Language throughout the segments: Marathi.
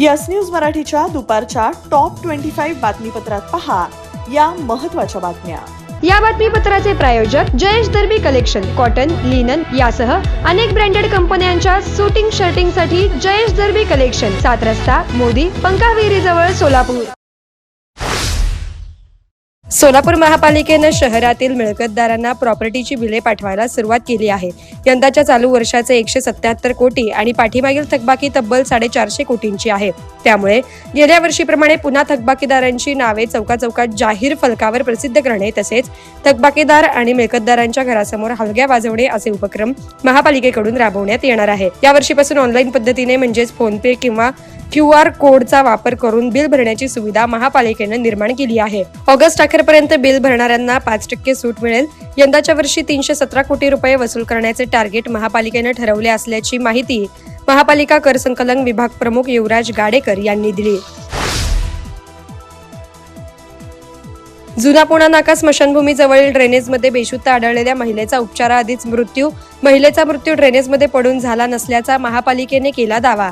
यस न्यूज मराठीच्या दुपारच्या टॉप ट्वेंटी फाईव्ह बातमीपत्रात पहा या महत्त्वाच्या बातम्या. या बातमीपत्राचे प्रायोजक Jayesh Darbi collection cotton linen यासह अनेक ब्रँडेड कंपन्यांच्या सुटिंग शर्टिंगसाठी जयेश दर्बी कलेक्शन सात रस्ता मोदी पंकाविहिरी जवळ सोलापूर. सोलापूर महापालिकेनं शहरातील मिळकतदारांना प्रॉपर्टीची बिले पाठवायला सुरुवात केली आहे. यंदाच्या चालू वर्षाचे एकशे सत्याहत्तर कोटी आणि पाठीमागील थकबाकी तब्बल साडेचारशे कोटींची आहे. त्यामुळे गेल्या वर्षीप्रमाणे पुन्हा थकबाकीदारांची नावे चौकाचौकात जाहीर फलकावर प्रसिद्ध करणे तसेच थकबाकीदार आणि मिळकतदारांच्या घरासमोर हलग्या वाजवणे असे उपक्रम महापालिकेकडून राबवण्यात येणार आहे. यावर्षीपासून ऑनलाईन पद्धतीने म्हणजेच फोनपे किंवा क्यू आर कोडचा वापर करून बिल भरण्याची सुविधा महापालिकेनं निर्माण केली आहे. ऑगस्ट अखेरपर्यंत बिल भरणाऱ्यांना पाच टक्के सूट मिळेल. यंदाच्या वर्षी तीनशे सतरा कोटी रुपये वसूल करण्याचे टार्गेट महापालिकेनं ठरवले असल्याची माहिती महापालिका कर संकलन विभाग प्रमुख युवराज गाडेकर यांनी दिली. जुना पुणा नाका स्मशानभूमीजवळील ड्रेनेजमध्ये बेशुद्ध आढळलेल्या महिलेचा उपचाराआधीच मृत्यू. महिलेचा मृत्यू ड्रेनेजमध्ये पडून झाला नसल्याचा महापालिकेने केला दावा.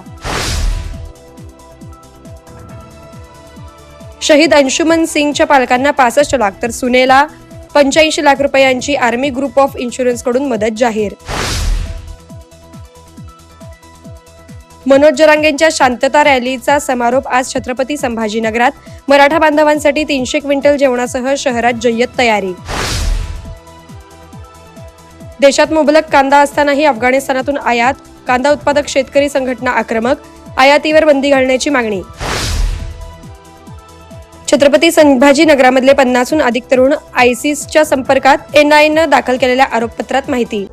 शहीद अंशुमन सिंगच्या पालकांना पासष्ट लाख तर सुनेला पंच्याऐंशी लाख रुपयांची आर्मी ग्रुप ऑफ इन्शुरन्सकडून मदत जाहीर. मनोज जरांगेंच्या शांतता रॅलीचा समारोप आज छत्रपती संभाजीनगरात. मराठा बांधवांसाठी तीनशे क्विंटल जेवणासह शहरात जय्यत तयारी. देशात मुबलक कांदा असतानाही अफगाणिस्तानातून आयात कांदा उत्पादक शेतकरी संघटना आक्रमक आयातीवर बंदी घालण्याची मागणी. छत्रपती संभाजीनगरामधले पन्नासहून अधिक तरुण आयसीसच्या संपर्कात एनआयनं दाखल केलेल्या आरोपपत्रात माहिती.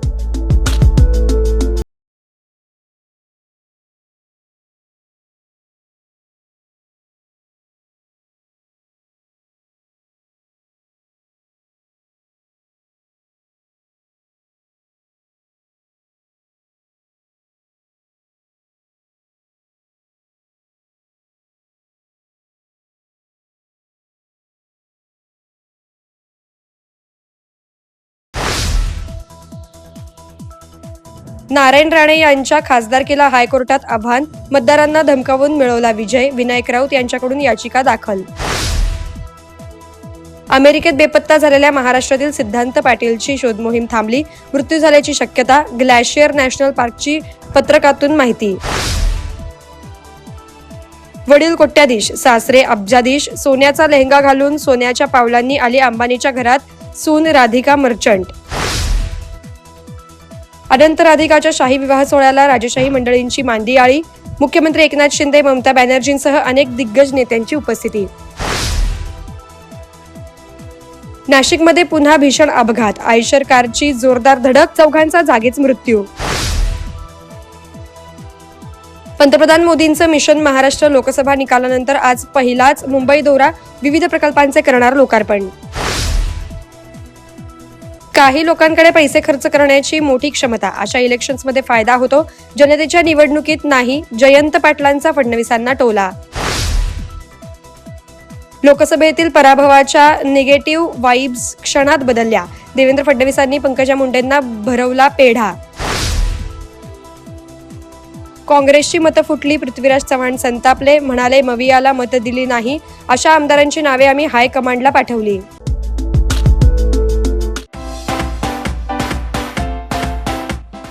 नारायण राणे यांच्या खासदारकीला हायकोर्टात आव्हान मतदारांना धमकावून मिळवला विजय विनायक राऊत यांच्याकडून याचिका दाखल. अमेरिकेत बेपत्ता झालेल्या महाराष्ट्रातील सिद्धांत पाटीलची शोध मोहीम थांबली. मृत्यू झाल्याची शक्यता ग्लॅशियर नॅशनल पार्कची पत्रकातून माहिती. वडील कोट्याधीश सासरे अब्जाधीश सोन्याचा लेहंगा घालून सोन्याच्या पावलांनी आली अंबानीच्या घरात सून राधिका मर्चंट. अनंत राधिकाच्या शाही विवाह सोहळ्याला राजशाही मंडळींची मांदी आळी. मुख्यमंत्री एकनाथ शिंदे ममता बॅनर्जींसह अनेक दिग्गज नेत्यांची उपस्थिती. नाशिकमध्ये पुन्हा भीषण अपघात. आयशर कारची जोरदार धडक चौघांचा जागीच मृत्यू. पंतप्रधान मोदींचं मिशन महाराष्ट्र लोकसभा निकालानंतर आज पहिलाच मुंबई दौरा. विविध प्रकल्पांचे करणार लोकार्पण. काही लोकांकडे पैसे खर्च करण्याची मोठी क्षमता अशा इलेक्शन्समध्ये फायदा होतो. जनतेच्या निवडणुकीत नाही जयंत पाटलांचा फडणवीसांना टोला. लोकसभेतील पराभवाच्या निगेटिव्ह वाईब्स क्षणात बदलल्या. देवेंद्र फडणवीसांनी पंकजा मुंडेंना भरवला पेढा. काँग्रेसची मतं फुटली पृथ्वीराज चव्हाण संतापले म्हणाले मवियाला मतं दिली नाही. अशा आमदारांची नावे आम्ही हायकमांडला पाठवली.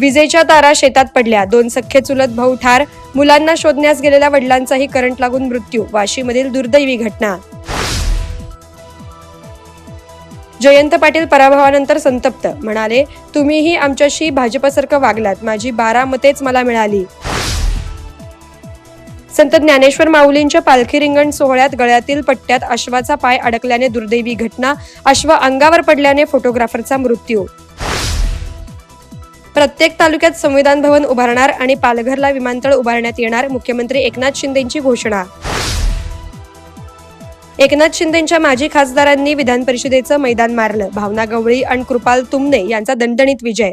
विजेच्या तारा शेतात पडल्या. दोन सख्खे चुलत भाऊ ठार. मुलांना शोधण्यास गेलेल्या वडिलांचाही करंट लागून मृत्यू. वाशीमधील दुर्दैवी घटना. जयंत पाटील पराभवानंतर संतप्त. म्हणाले तुम्हीही आमच्याशी भाजपसारखं वागलात. माझी बारा मतेच मला मिळाली. संत ज्ञानेश्वर माऊलींच्या पालखी रिंगण सोहळ्यात गळ्यातील पट्ट्यात अश्वाचा पाय अडकल्याने दुर्दैवी घटना. अश्व अंगावर पडल्याने फोटोग्राफरचा मृत्यू. प्रत्येक तालुक्यात संविधान भवन उभारणार आणि पालघरला विमानतळ उभारण्यात येणार मुख्यमंत्री एकनाथ शिंदेंची घोषणा. एकनाथ शिंदेंच्या माजी खासदारांनी विधान परिषदेचं मैदान मारलं. भावना गवळी आणि कृपाल तुमने यांचा दणदणीत विजय.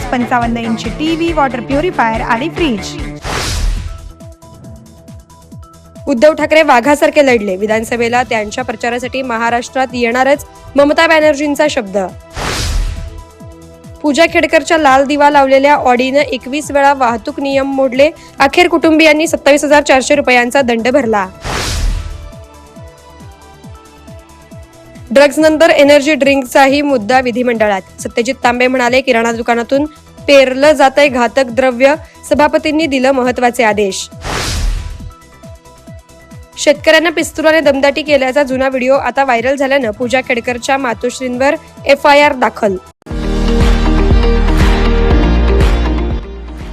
पंचावन्न इंची टीव्ही वॉटर प्युरिफायर आणि फ्रीज उद्धव ठाकरे वाघासारखे लढले. विधानसभेला त्यांच्या प्रचारासाठी महाराष्ट्रात येणारच ममता बॅनर्जींचा शब्द. पूजा खेडकरच्या लाल दिवा लावलेल्या ऑडीनं एकवीस वेळा वाहतूक नियम मोडले. अखेर कुटुंबियांनी सत्तावीस हजार चारशे रुपयांचा दंड भरला. ड्रग्ज नंतर एनर्जी ड्रिंकचाही मुद्दा विधिमंडळात. सत्यजित तांबे म्हणाले किराणा दुकानातून पेरलं जातंय घातक द्रव्य. सभापतींनी दिलं महत्त्वाचे आदेश. शेतकऱ्यांना पिस्तुलाने दमदाटी केल्याचा जुना व्हिडिओ आता व्हायरल झाल्यानं पूजा खेडकरच्या मातोश्रींवर एफ आय आर दाखल.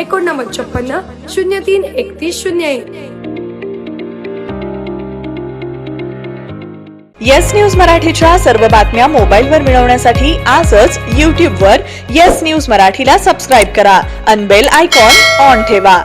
एकोणनव्वद छप्पन्न शून्य तीन एकतीस शून्य एक. येस न्यूज मराठीच्या सर्व बातम्या मोबाईलवर मिळवण्यासाठी आजच यूट्यूबवर येस न्यूज मराठीला सबस्क्राईब करा अनबेल आयकॉन ऑन ठेवा.